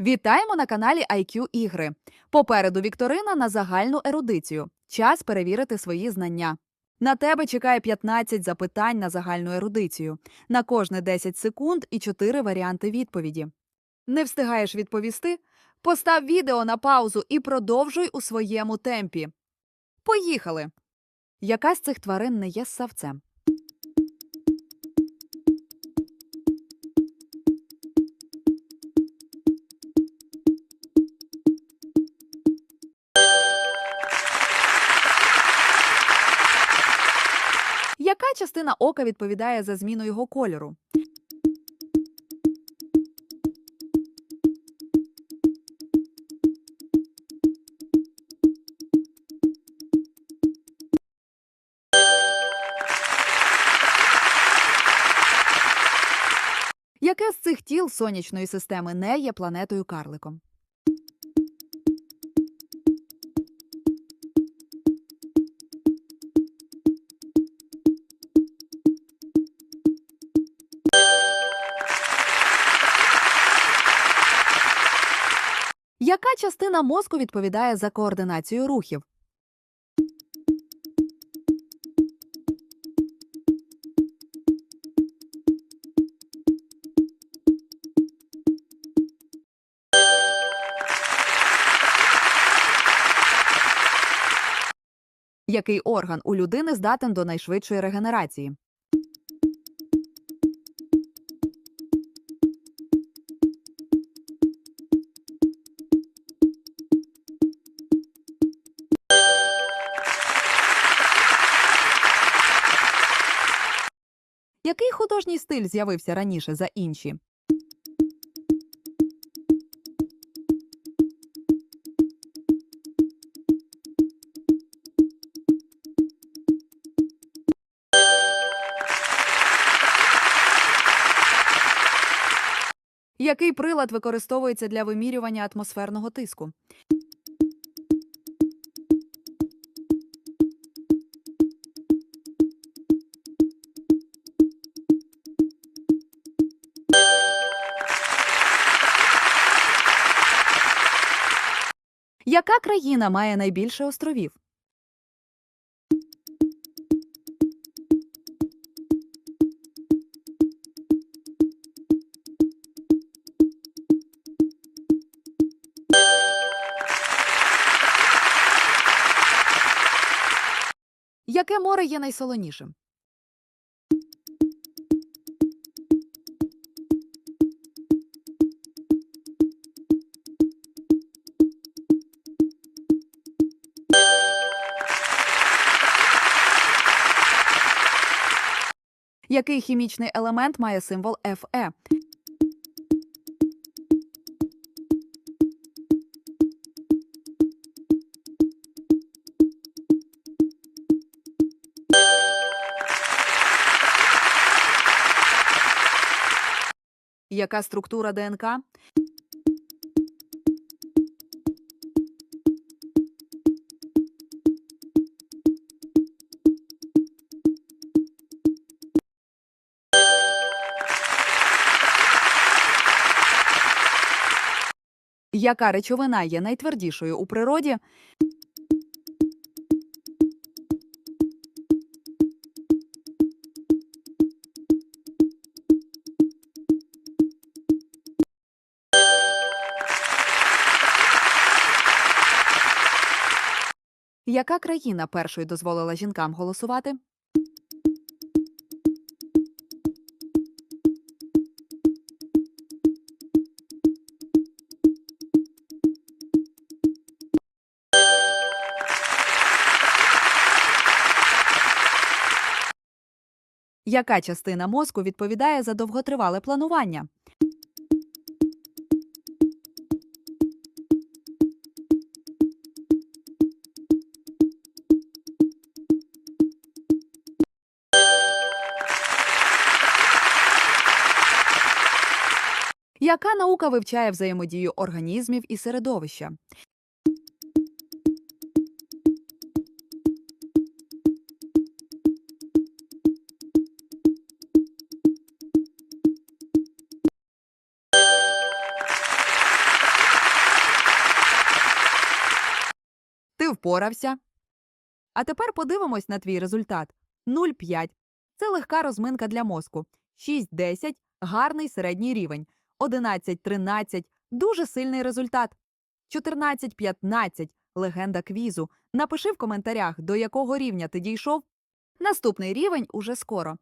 Вітаємо на каналі IQ Ігри. Попереду вікторина на загальну ерудицію. Час перевірити свої знання. На тебе чекає 15 запитань на загальну ерудицію. На кожне 10 секунд і 4 варіанти відповіді. Не встигаєш відповісти? Постав відео на паузу і продовжуй у своєму темпі. Поїхали! Яка з цих тварин не є ссавцем? Частина ока відповідає за зміну його кольору? Яке з цих тіл сонячної системи не є планетою карликом? Яка частина мозку відповідає за координацію рухів? Який орган у людини здатен до найшвидшої регенерації? Який художній стиль з'явився раніше за інші? Який прилад використовується для вимірювання атмосферного тиску? Яка країна має найбільше островів? Яке море є найсолонішим? Який хімічний елемент має символ Fe? Яка структура ДНК? Яка речовина є найтвердішою у природі? Яка країна першою дозволила жінкам голосувати? Яка частина мозку відповідає за довготривале планування? Яка наука вивчає взаємодію організмів і середовища? Впорався. А тепер подивимось на твій результат. 0,5. Це легка розминка для мозку. 6-10 – гарний середній рівень. 11-13 – дуже сильний результат. 14-15 – легенда квізу. Напиши в коментарях, до якого рівня ти дійшов. Наступний рівень уже скоро.